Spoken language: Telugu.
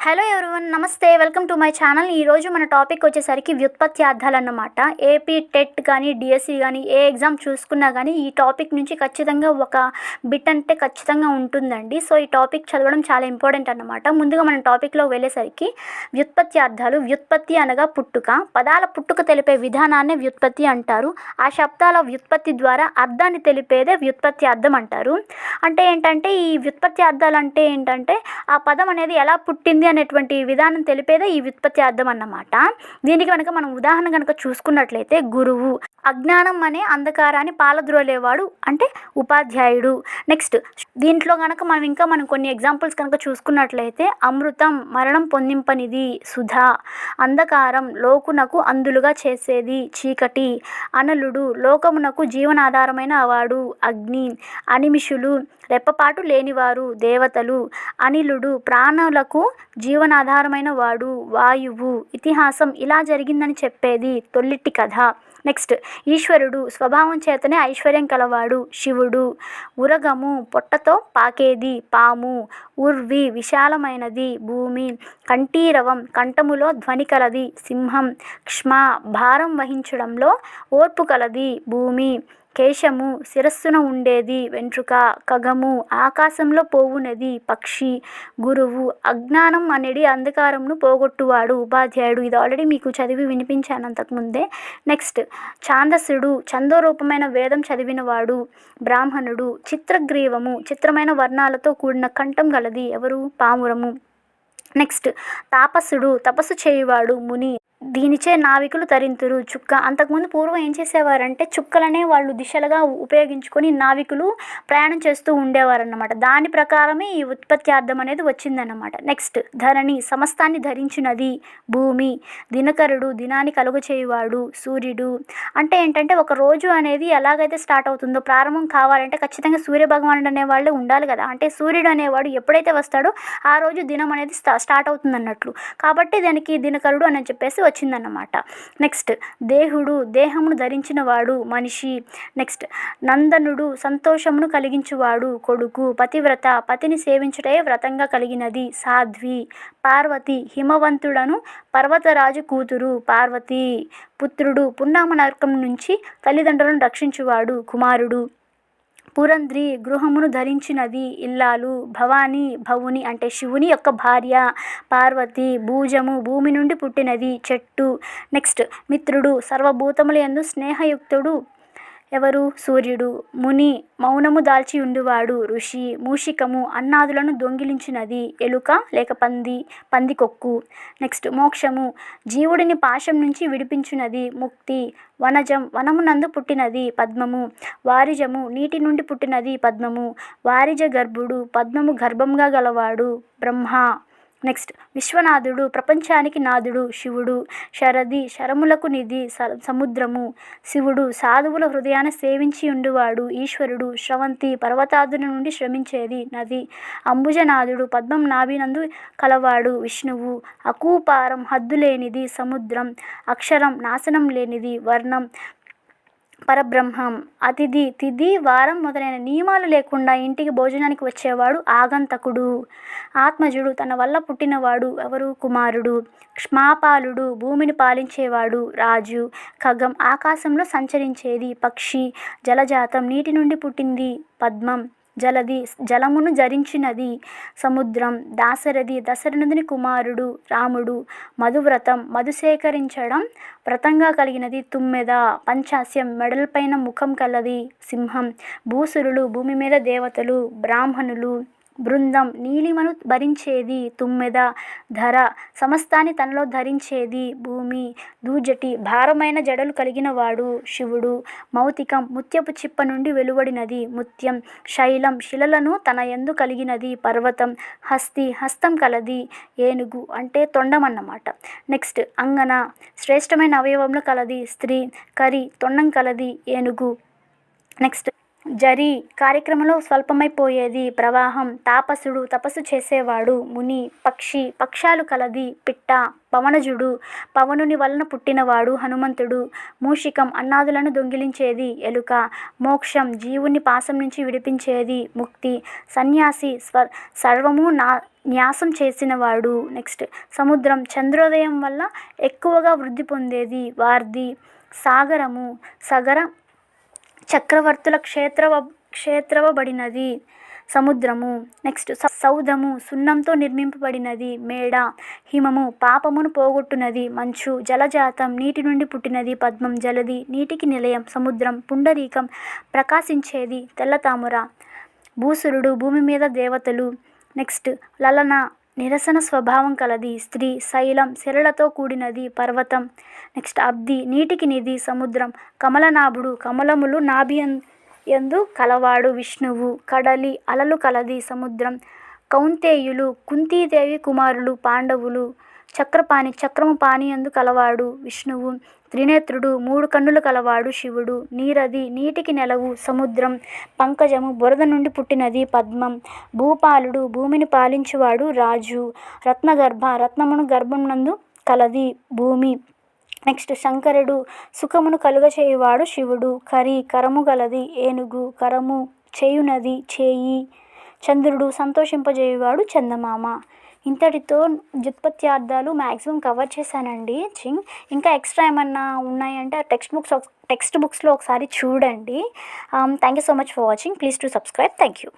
హలో ఎవరివన్ నమస్తే వెల్కమ్ టు మై ఛానల్ ఈరోజు మన టాపిక్ వచ్చేసరికి వ్యుత్పత్తి అర్థాలు అన్నమాట. ఏపీ టెట్ కానీ డిఎస్సి కానీ ఏ ఎగ్జామ్ చూసుకున్నా కానీ ఈ టాపిక్ నుంచి ఖచ్చితంగా ఒక బిట్ అంటే ఖచ్చితంగా ఉంటుందండి. సో ఈ టాపిక్ చదవడం చాలా ఇంపార్టెంట్ అన్నమాట. ముందుగా మనం టాపిక్లో వెళ్ళేసరికి వ్యుత్పత్తి అర్థాలు వ్యుత్పత్తి అనగా పుట్టుక. పదాల పుట్టుక తెలిపే విధానాన్ని వ్యుత్పత్తి అంటారు. ఆ శబ్దాల వ్యుత్పత్తి ద్వారా అర్థాన్ని తెలిపేదే వ్యుత్పత్తి అర్థం అంటారు. అంటే ఏంటంటే ఈ వ్యుత్పత్తి అర్థాలు అంటే ఏంటంటే ఆ పదం అనేది ఎలా పుట్టింది అనేటువంటి విధానం తెలిపేదే ఈ వ్యుత్పత్తి అర్థం అన్నమాట. దీనికి కనుక మనం ఉదాహరణ కనుక చూసుకున్నట్లయితే గురువు అజ్ఞానం అనే అంధకారాన్ని పాలద్రోలేవాడు అంటే ఉపాధ్యాయుడు. నెక్స్ట్ దీంట్లో కనుక మనం ఇంకా మనం కొన్ని ఎగ్జాంపుల్స్ కనుక చూసుకున్నట్లయితే అమృతం మరణం పొందింపనిది సుధా అంధకారం లోకునకు అందులుగా చేసేది చీకటి అనలుడు లోకమునకు జీవనాధారమైన వాడు అగ్ని అనిమిషులు రెప్పపాటు లేనివారు దేవతలు అనిలుడు ప్రాణులకు జీవనాధారమైన వాడు వాయువు ఇతిహాసం ఇలా జరిగిందని చెప్పేది తొల్లిట్టి కథ. నెక్స్ట్ ఈశ్వరుడు స్వభావం చేతనే ఐశ్వర్యం కలవాడు. శివుడు ఉరగము పొట్టతో పాకేది పాము. ఉర్వి విశాలమైనది భూమి. కంఠీరవం కంఠములో ధ్వని కలది సింహం. క్ష్మ భారం వహించడంలో ఓర్పు కలది భూమి. కేశము శిరస్సున ఉండేది వెంట్రుక ఖగము ఆకాశంలో పోవునది పక్షి గురువు అజ్ఞానం అనేది అంధకారంను పోగొట్టువాడు ఉపాధ్యాయుడు. ఇది ఆల్రెడీ మీకు చదివి వినిపించాను అంతకుముందే. నెక్స్ట్ ఛాందసుడు చందోరూపమైన వేదం చదివినవాడు బ్రాహ్మణుడు చిత్రగ్రీవము చిత్రమైన వర్ణాలతో కూడిన కంఠం గలది ఎవరు? పామురము. నెక్స్ట్ తాపసుడు తపస్సు చేయువాడు ముని దీనిచే నావికులు తరింతురు. చుక్క. అంతకుముందు పూర్వం ఏం చేసేవారంటే చుక్కలనే వాళ్ళు దిశలుగా ఉపయోగించుకొని నావికులు ప్రయాణం చేస్తూ ఉండేవారన్నమాట. దాని ప్రకారమే ఈ ఉత్పత్తి అర్థం అనేది వచ్చిందన్నమాట. నెక్స్ట్ ధరణి. సమస్తాన్ని ధరించినది భూమి. దినకరుడు దినాన్ని కలుగు చేయువాడు సూర్యుడు. అంటే ఏంటంటే ఒక రోజు అనేది ఎలాగైతే స్టార్ట్ అవుతుందో ప్రారంభం కావాలంటే ఖచ్చితంగా సూర్య భగవానుడు అనేవాళ్ళు ఉండాలి కదా. అంటే సూర్యుడు అనేవాడు ఎప్పుడైతే వస్తాడో ఆ రోజు దినం అనేది స్టార్ట్ అవుతుంది అన్నట్లు కాబట్టి దానికి దినకరుడు అని చెప్పేసి వచ్చిందన్నమాట. నెక్స్ట్ దేహుడు దేహమును ధరించిన వాడు మనిషి. నెక్స్ట్ నందనుడు సంతోషమును కలిగించువాడు కొడుకు. పతివ్రత పతిని సేవించుటే వ్రతంగా కలిగినది. సాధ్వి. పార్వతి హిమవంతుడను పర్వతరాజు కూతురు. పార్వతి పుత్రుడు పున్నామ నరకం నుంచి తల్లిదండ్రులను రక్షించువాడు కుమారుడు. పురంధ్రి గృహమును ధరించినది ఇల్లాలు భవాని భవుని అంటే శివుని యొక్క భార్య పార్వతి భూజము భూమి నుండి పుట్టినది చెట్టు. నెక్స్ట్ మిత్రుడు సర్వభూతముల యందు స్నేహయుక్తుడు ఎవరు? సూర్యుడు. ముని మౌనము దాల్చి ఉండువాడు. ఋషి మూషికము అన్నాదులను దొంగిలించినది. ఎలుక లేక పంది పందికొక్కు. నెక్స్ట్ మోక్షము. జీవుడిని పాశం నుంచి విడిపించినది. ముక్తి వనజం వనమునందు పుట్టినది పద్మము. వారిజము నీటి నుండి పుట్టినది పద్మము. వారిజ గర్భుడు పద్మము గర్భంగా గలవాడు. బ్రహ్మ నెక్స్ట్ విశ్వనాథుడు ప్రపంచానికి నాథుడు శివుడు శరది శరములకు నిధి స- సముద్రము. శివుడు సాధువుల హృదయాన్ని సేవించి ఉండువాడు ఈశ్వరుడు శ్రవంతి పర్వతాదుల నుండి శ్రమించేది నది. అంబుజనాథుడు పద్మం నాభినందు కలవాడు విష్ణువు. అకూపారం హద్దులేనిది సముద్రం. అక్షరం నాశనం లేనిది వర్ణం. పరబ్రహ్మం. అతిథి తిథి వారం మొదలైన నియమాలు లేకుండా ఇంటికి భోజనానికి వచ్చేవాడు ఆగంతకుడు. ఆత్మజుడు తన వల్ల పుట్టినవాడు ఎవరు? కుమారుడు. క్ష్మాపాలుడు భూమిని పాలించేవాడు రాజు. ఖగం ఆకాశంలో సంచరించేది పక్షి. జలజాతం నీటి నుండి పుట్టింది పద్మం. జలది జలమును జరించినది సముద్రం. దాశరథి దశరథుని కుమారుడు రాముడు మధువ్రతం మధు సేకరించడం వ్రతంగా కలిగినది తుమ్మెద. పంచాస్యం మెడలపైన ముఖం కలది సింహం. భూసురులు భూమి మీద దేవతలు బ్రాహ్మణులు బృందం నీలిమను భరించేది తుమ్మెద ధర సమస్తాన్ని తనలో ధరించేది భూమి. దూజటి భారమైన జడలు కలిగిన వాడు శివుడు. మౌతికం ముత్యపు చిప్ప నుండి వెలువడినది ముత్యం. శైలం శిలలను తన ఎందు కలిగినది పర్వతం. హస్తి హస్తం కలది ఏనుగు అంటే తొండం అన్నమాట నెక్స్ట్ అంగన శ్రేష్టమైన అవయవంలో కలది స్త్రీ. కరి తొండం కలది ఏనుగు. నెక్స్ట్ జరి కార్యక్రమంలో స్వల్పమైపోయేది. ప్రవాహం తాపసుడు తపస్సు చేసేవాడు ముని పక్షి పక్షాలు కలది పిట్ట పవనజుడు పవనుని వలన పుట్టినవాడు హనుమంతుడు మూషికం అన్నాదులను దొంగిలించేది ఎలుక మోక్షం జీవుని పాసం నుంచి విడిపించేది ముక్తి సన్యాసి స్వ సర్వము నా న్యాసం చేసినవాడు. నెక్స్ట్ సముద్రం చంద్రోదయం వల్ల ఎక్కువగా వృద్ధి పొందేది వార్ది సాగరము సగర చక్రవర్తుల క్షేత్రవ క్షేత్రవబడినది. సముద్రము. నెక్స్ట్ సౌధము. సున్నంతో నిర్మింపబడినది. మేడ. హిమము. పాపమును పోగొట్టునది. మంచు. జలజాతం. నీటి నుండి పుట్టినది. పద్మం. జలది. నీటికి నిలయం. సముద్రం. పుండరీకం. ప్రకాశించేది. తెల్లతామర. భూసురుడు. భూమి మీద దేవతలు. నెక్స్ట్ లలన. నిరసన స్వభావం కలది. స్త్రీ శైలం శిలలతో కూడినది పర్వతం. నెక్స్ట్ అబ్ది నీటికి నిధి సముద్రం. కమలనాభుడు కమలములు నాభి ఎందు యందు కలవాడు విష్ణువు. కడలి అలలు కలది సముద్రం. కౌంతేయులు కుంతీదేవి కుమారులు పాండవులు. చక్రపాణి చక్రము పాని యందు కలవాడు విష్ణువు. త్రినేత్రుడు మూడు కన్నులు కలవాడు శివుడు. నీరది నీటికి నెలవు సముద్రం పంకజము బురద నుండి పుట్టినది పద్మం. భూపాలుడు భూమిని పాలించువాడు రాజు. రత్నగర్భ రత్నమును గర్భమునందు కలది భూమి. నెక్స్ట్ శంకరుడు సుఖమును కలుగచేయువాడు శివుడు. కరి కరము గలది ఏనుగు కరము చేయునది చేయి. చంద్రుడు సంతోషింపజేయువాడు చందమామ. ఇంతటితో వ్యుత్పత్యార్థాలు మ్యాక్సిమం కవర్ చేశానండి. చింగ్. ఇంకా ఎక్స్ట్రా ఏమన్నా ఉన్నాయంటే టెక్స్ట్ బుక్స్ టెక్స్ట్ బుక్స్లో ఒకసారి చూడండి. Thank you so much for watching. Please to subscribe. Thank you